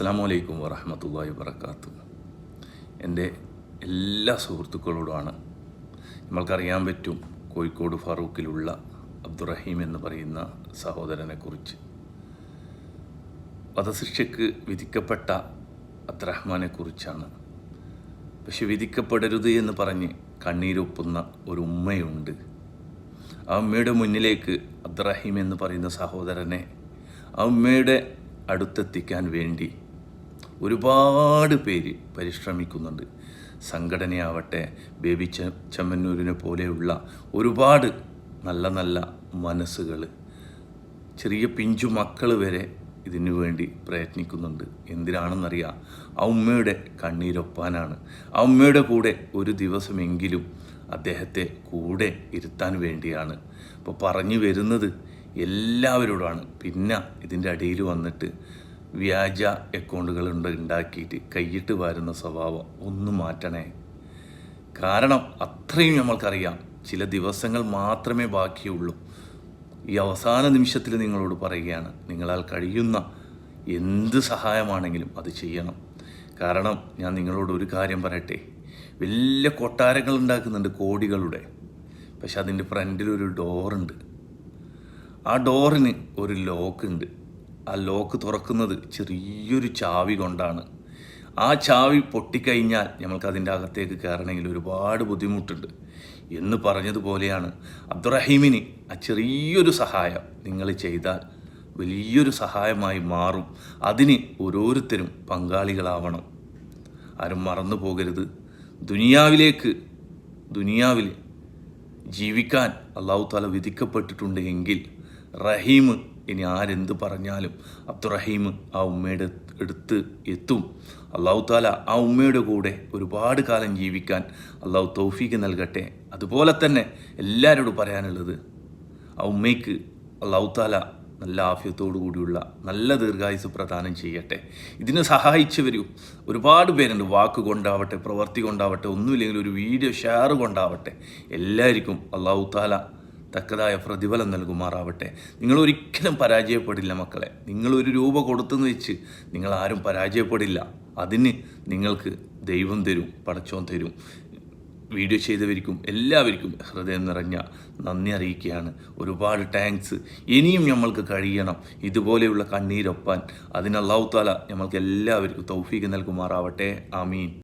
അസ്സാം അലൈക്കും വറഹമത്തല്ലാഹി വർക്കാത്തു എന്റെ എല്ലാ സുഹൃത്തുക്കളോടുമാണ് നമ്മൾക്കറിയാൻ പറ്റും കോഴിക്കോട് ഫറൂഖിലുള്ള അബ്ദുറഹീം എന്ന് പറയുന്ന സഹോദരനെക്കുറിച്ച്. വധശിക്ഷയ്ക്ക് വിധിക്കപ്പെട്ട അബ്ദുറഹ്മാനെക്കുറിച്ചാണ്. പക്ഷെ വിധിക്കപ്പെടരുത് എന്ന് പറഞ്ഞ് കണ്ണീരൊപ്പുന്ന ഒരു ഉമ്മയുണ്ട്. ആ ഉമ്മയുടെ മുന്നിലേക്ക് അബ്ദുറഹീം എന്ന് പറയുന്ന സഹോദരനെ ആ ഉമ്മയുടെ അടുത്തെത്തിക്കാൻ വേണ്ടി ഒരുപാട് പേര് പരിശ്രമിക്കുന്നുണ്ട്. സംഘടനയാവട്ടെ ബേബി ച ചെമ്മന്നൂരിനെ പോലെയുള്ള ഒരുപാട് നല്ല നല്ല മനസ്സുകൾ ചെറിയ പിഞ്ചു മക്കൾ വരെ ഇതിനു വേണ്ടി പ്രയത്നിക്കുന്നുണ്ട്. എന്തിനാണെന്നറിയാം? ആ ഉമ്മയുടെ കണ്ണീരൊപ്പാനാണ്. ആ ഉമ്മയുടെ കൂടെ ഒരു ദിവസമെങ്കിലും അദ്ദേഹത്തെ കൂടെ ഇരുത്താൻ വേണ്ടിയാണ്. ഇപ്പോൾ പറഞ്ഞു വരുന്നത് എല്ലാവരോടാണ്. പിന്നെ ഇതിന്റെ അടിയിൽ വന്നിട്ട് വ്യാജ അക്കൗണ്ടുകൾ ഉണ്ട് ഉണ്ടാക്കിയിട്ട് കൈയിട്ട് വരുന്ന സ്വഭാവം ഒന്ന് മാറ്റണേ. കാരണം അത്രയും നമ്മൾക്കറിയാം ചില ദിവസങ്ങൾ മാത്രമേ ബാക്കിയുള്ളൂ. ഈ അവസാന നിമിഷത്തിൽ നിങ്ങളോട് പറയുകയാണ് നിങ്ങളാൽ കഴിയുന്ന എന്ത് സഹായമാണെങ്കിലും അത് ചെയ്യണം. കാരണം ഞാൻ നിങ്ങളോട് ഒരു കാര്യം പറയട്ടെ വലിയ കൊട്ടാരങ്ങൾ ഉണ്ടാക്കുന്നുണ്ട് കോടികളുടെ പക്ഷെ അതിന്റെ ഫ്രണ്ടിൽ ഒരു ഡോറുണ്ട്. ആ ഡോറിന് ഒരു ലോക്ക് ഉണ്ട് ആ ലോക്ക് തുറക്കുന്നത് ചെറിയൊരു ചാവി കൊണ്ടാണ്. ആ ചാവി പൊട്ടിക്കഴിഞ്ഞാൽ ഞങ്ങൾക്ക് അതിന്റെ അകത്തേക്ക് കയറണമെങ്കിൽ ഒരുപാട് ബുദ്ധിമുട്ടുണ്ട്. എന്ന് പറഞ്ഞതുപോലെയാണ് അബ്ദുറഹീമിന് ആ ചെറിയൊരു സഹായം നിങ്ങൾ ചെയ്താൽ വലിയൊരു സഹായമായി മാറും. അതിന് ഓരോരുത്തരും പങ്കാളികളാവണം. ആരും മറന്നു പോകരുത്. ദുനിയാവിലേക്ക് ദുനിയാവിൽ ജീവിക്കാൻ അള്ളാഹു താല വിധിക്കപ്പെട്ടിട്ടുണ്ട് എങ്കിൽ റഹീം ഇനി ആരെന്ത് പറഞ്ഞാലും അബ്ദുറഹീം ആ ഉമ്മയുടെ എടുത്ത് എത്തും. അള്ളാഹു താല ആ ഉമ്മയുടെ കൂടെ ഒരുപാട് കാലം ജീവിക്കാൻ അള്ളാഹു തൗഫീക്ക് നൽകട്ടെ. അതുപോലെ തന്നെ എല്ലാവരോടും പറയാനുള്ളത് ആ ഉമ്മയ്ക്ക് അള്ളാഹു താല നല്ല ആഫ്യത്തോടു കൂടിയുള്ള നല്ല ദീർഘായുസ് പ്രദാനം ചെയ്യട്ടെ. ഇതിനെ സഹായിച്ചവരും ഒരുപാട് പേരുണ്ട്. വാക്ക് കൊണ്ടാവട്ടെ പ്രവൃത്തി കൊണ്ടാവട്ടെ ഒന്നുമില്ലെങ്കിൽ ഒരു വീഡിയോ ഷെയർ കൊണ്ടാവട്ടെ. എല്ലാവർക്കും അള്ളാഹു താല തക്കതായ പ്രതിഫലം നൽകുമാറാവട്ടെ. നിങ്ങൾ ഒരിക്കലും പരാജയപ്പെടില്ല മക്കളെ. നിങ്ങൾ ഒരു രൂപ കൊടുത്തെന്ന് വെച്ച് നിങ്ങൾ ആരും പരാജയപ്പെടില്ല. അതിന് നിങ്ങൾക്ക് ദൈവം തരും പടച്ചോൻ തരും. വീഡിയോ ചെയ്തവർക്കും എല്ലാവർക്കും ഹൃദയം നിറഞ്ഞ നന്ദി അറിയിക്കുകയാണ്. ഒരുപാട് താങ്ക്സ് ഇനിയും നമ്മൾക്ക് കഴിയണം. ഇതുപോലെയുള്ള കണ്ണീരൊപ്പാൻ. അതിന് അള്ളാഹു താല നമ്മൾക്ക് എല്ലാവർക്കും തൗഫീക്ക് നൽകുമാറാവട്ടെ. ആമീൻ.